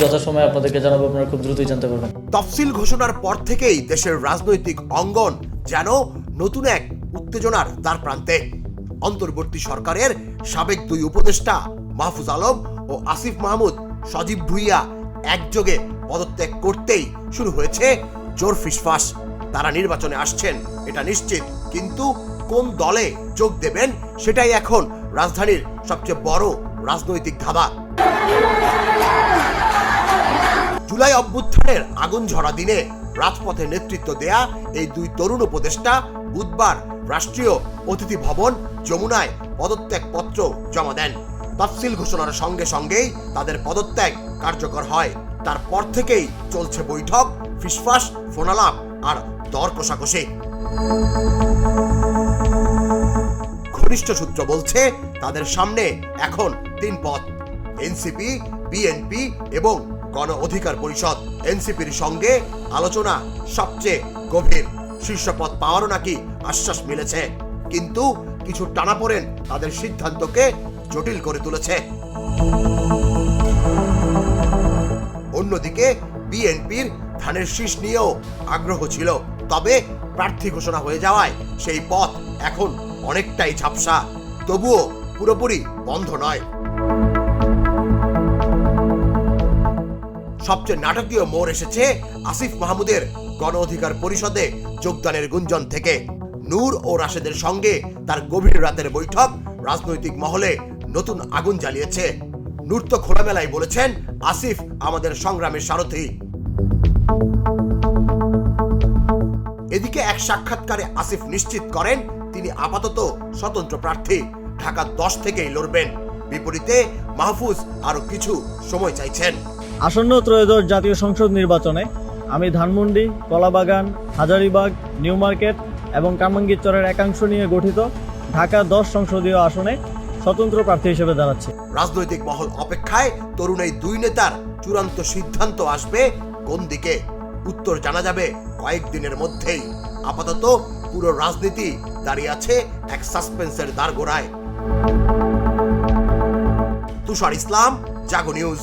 যথাসময়ে আপনাদেরকে জানাব আপনারা খুব দ্রুতই জানতে পারবেন। তফসিল ঘোষণার পর থেকেই দেশের রাজনৈতিক অঙ্গন যেন নতুন এক উত্তেজনার দ্বার প্রান্তে। অন্তর্বর্তী সরকারের সাবেক দুই উপদেষ্টা মাহফুজ আলম ও আসিফ মাহমুদ সজীব ভুইয়া একযোগে পদত্যাগ করতেই শুরু হয়েছে জোর ফিসফাস। তারা নির্বাচনে আসছেন এটা নিশ্চিত। কিন্তু কোন দলে যোগ দেবেন সেটাই এখন রাজধানীর সবচেয়ে বড় রাজনৈতিক ধাবা জুলাই অভ্যুত্থানের আগুন ঝরা দিনে রাজপথে নেতৃত্ব দেয়া এই দুই তরুণ উপদেষ্টা বুধবার রাষ্ট্রীয় অতিথি ভবন যমুনায় পদত্যাগ পত্র জমা দেন। তফসিল ঘোষণার সঙ্গে সঙ্গেই তাদের পদত্যাগ কার্যকর হয়। তারপর থেকেই চলছে বৈঠক, ফিসফাস, ফোনালাপ আর দর কষাকষি ঘনিষ্ঠ সূত্র বলছে, তাদের সামনে এখন তিন পথ। এনসিপি, বিএনপি এবং গণ অধিকার পরিষদ। এনসিপির সঙ্গে আলোচনা সবচেয়ে গভীর। শীর্ষ পদ পাওয়ারও নাকি আশ্বাস মিলেছে। কিন্তু কিছু টানাপোড়েন তাদের সিদ্ধান্তকে জটিল করে তুলেছে। অন্যদিকে বিএনপির ধানের শীষ নিয়েও আগ্রহ ছিল। তবে প্রার্থী ঘোষণা হয়ে যাওয়ায় সেই পথ এখন অনেকটাই ঝাপসা। তবুও পুরোপুরি বন্ধ নয়। সবচেয়ে নাটকীয় মোড় এসেছে আসিফ মাহমুদের গণ অধিকার পরিষদে যোগদানের গুঞ্জন থেকে। নূর ও রাশেদের সঙ্গে তার গভীর রাতের বৈঠক রাজনৈতিক মহলে নতুন আগুন জ্বালিয়েছে। নূর তো খোলামেলায় বলেছেন, আসিফ আমাদের সংগ্রামের সারথী। এদিকে এক সাক্ষাৎকারে আসিফ নিশ্চিত করেন, তিনি আপাতত স্বতন্ত্র প্রার্থী, ঢাকা দশ থেকেই লড়বেন। বিপরীতে মাহফুজ আরও কিছু সময় চাইছেন। আসন্ন ত্রয়োদশ জাতীয় সংসদ নির্বাচনে আমি ধানমন্ডি, কলাবাগান, হাজারিবাগ, নিউ মার্কেট এবং কামাঙ্গিরচরের একাংশ নিয়ে গঠিত ঢাকা দশ সংসদীয় আসনে স্বতন্ত্র প্রার্থী হিসেবে দাঁড়াচ্ছি। রাজনৈতিক মহল অপেক্ষায় তরুণ এই দুই নেতার চূড়ান্ত সিদ্ধান্ত আসবে কোন দিকে? উত্তর জানা যাবে কয়েকদিনের মধ্যেই। আপাতত পুরো রাজনীতি দাঁড়িয়ে আছে এক সাসপেন্সের দ্বারগোড়ায়। তুষার ইসলাম, জাগো নিউজ।